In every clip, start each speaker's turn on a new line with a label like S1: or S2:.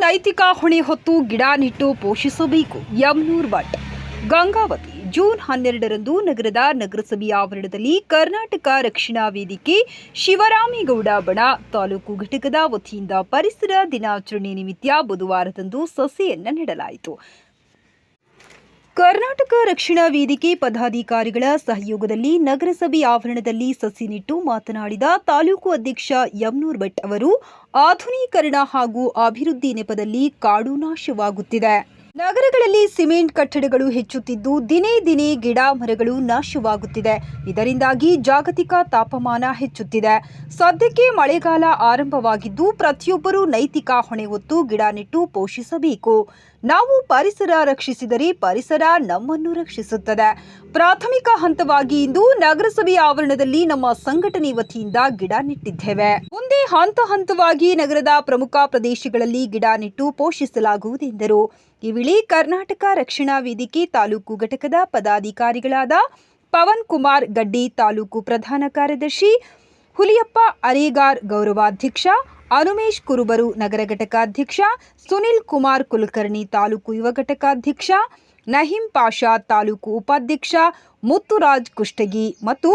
S1: ನೈತಿಕ ಹೊಣೆ ಹೊತ್ತು ಗಿಡ ನೆಟ್ಟು ಪೋಷಿಸಬೇಕು. ಯಮನೂರ್ ಭಟ್ ಗಂಗಾವತಿ ಜೂನ್ ಹನ್ನೆರಡರಂದು ನಗರದ ನಗರಸಭೆಯ ಆವರಣದಲ್ಲಿ ಕರ್ನಾಟಕ ರಕ್ಷಣಾ ವೇದಿಕೆ ಶಿವರಾಮೇಗೌಡ ಬಣ ತಾಲೂಕು ಘಟಕದ ವತಿಯಿಂದ ಪರಿಸರ ದಿನಾಚರಣೆ ನಿಮಿತ್ತ ಬುಧವಾರದಂದು ಸಸಿಯನ್ನು ನೆಡಲಾಯಿತು. ಕರ್ನಾಟಕ ರಕ್ಷಣಾ ವೇದಿಕೆ ಪದಾಧಿಕಾರಿಗಳ ಸಹಯೋಗದಲ್ಲಿ ನಗರಸಭೆ ಆವರಣದಲ್ಲಿ ಸಸಿ ನೆಟ್ಟು ಮಾತನಾಡಿದ ತಾಲೂಕು ಅಧ್ಯಕ್ಷ ಯಮ್ನೂರ್ ಭಟ್ ಅವರು, ಆಧುನೀಕರಣ ಹಾಗೂ ಅಭಿವೃದ್ಧಿ ನೆಪದಲ್ಲಿ ಕಾಡು ನಾಶವಾಗುತ್ತಿದೆ. ನಗರಗಳಲ್ಲಿ ಸಿಮೆಂಟ್ ಕಟ್ಟಡಗಳು ಹೆಚ್ಚುತ್ತಿದ್ದು ದಿನೇ ದಿನೇ ಗಿಡ ಮರಗಳು ನಾಶವಾಗುತ್ತಿದೆ. ಇದರಿಂದಾಗಿ ಜಾಗತಿಕ ತಾಪಮಾನ ಹೆಚ್ಚುತ್ತಿದೆ. ಸದ್ಯಕ್ಕೆ ಮಳೆಗಾಲ ಆರಂಭವಾಗಿದ್ದು ಪ್ರತಿಯೊಬ್ಬರೂ ನೈತಿಕ ಹೊಣೆ ಹೊತ್ತು ಗಿಡ ನೆಟ್ಟು ಪೋಷಿಸಬೇಕು. ನಾವು ಪರಿಸರ ರಕ್ಷಿಸಿದರೆ ಪರಿಸರ ನಮ್ಮನ್ನು ರಕ್ಷಿಸುತ್ತದೆ. ಪ್ರಾಥಮಿಕ ಹಂತವಾಗಿ ಇಂದು ನಗರಸಭೆ ಆವರಣದಲ್ಲಿ ನಮ್ಮ ಸಂಘಟನೆ ವತಿಯಿಂದ ಗಿಡ ನೆಟ್ಟಿದ್ದೇವೆ. ಮುಂದೆ ಹಂತ ಹಂತವಾಗಿ ನಗರದ ಪ್ರಮುಖ ಪ್ರದೇಶಗಳಲ್ಲಿ ಗಿಡ ನೆಟ್ಟು ಪೋಷಿಸಲಾಗುವುದೆಂದರು ಈ ಕರ್ನಾಟಕ ರಕ್ಷಣಾ ವೇದಿಕೆ ತಾಲೂಕು ಘಟಕದ ಪದಾಧಿಕಾರಿಗಳಾದ ಪವನ್ ಕುಮಾರ್ ಗಡ್ಡಿ ತಾಲೂಕು ಪ್ರಧಾನ ಕಾರ್ಯದರ್ಶಿ, ಹುಲಿಯಪ್ಪ ಅರೇಗಾರ್ ಗೌರವಾಧ್ಯಕ್ಷ, ಅನುಮೇಶ್ ಕುರುಬರು ನಗರ ಘಟಕಾಧ್ಯಕ್ಷ, ಸುನಿಲ್ ಕುಮಾರ್ ಕುಲಕರ್ಣಿ ತಾಲೂಕು ಯುವ ಘಟಕಾಧ್ಯಕ್ಷ, ನಹೀಂ ಪಾಷಾ ತಾಲೂಕು ಉಪಾಧ್ಯಕ್ಷ, ಮುತ್ತುರಾಜ್ ಕುಷ್ಟಗಿ ಮತ್ತು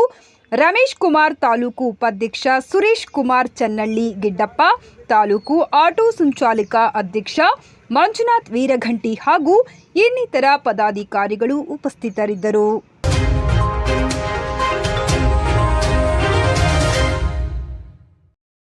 S1: ರಮೇಶ್ ಕುಮಾರ್ ತಾಲೂಕು ಉಪಾಧ್ಯಕ್ಷ ಸುರೇಶ್ ಕುಮಾರ್ ಚನ್ನಳ್ಳಿ ಗಿಡ್ಡಪ್ಪ, ತಾಲೂಕು ಆಟೋ ಸಂಚಾಲಕ ಅಧ್ಯಕ್ಷ ಮಂಜುನಾಥ್ ವೀರಘಂಟಿ ಹಾಗೂ ಇನ್ನಿತರ ಪದಾಧಿಕಾರಿಗಳು ಉಪಸ್ಥಿತರಿದ್ದರು.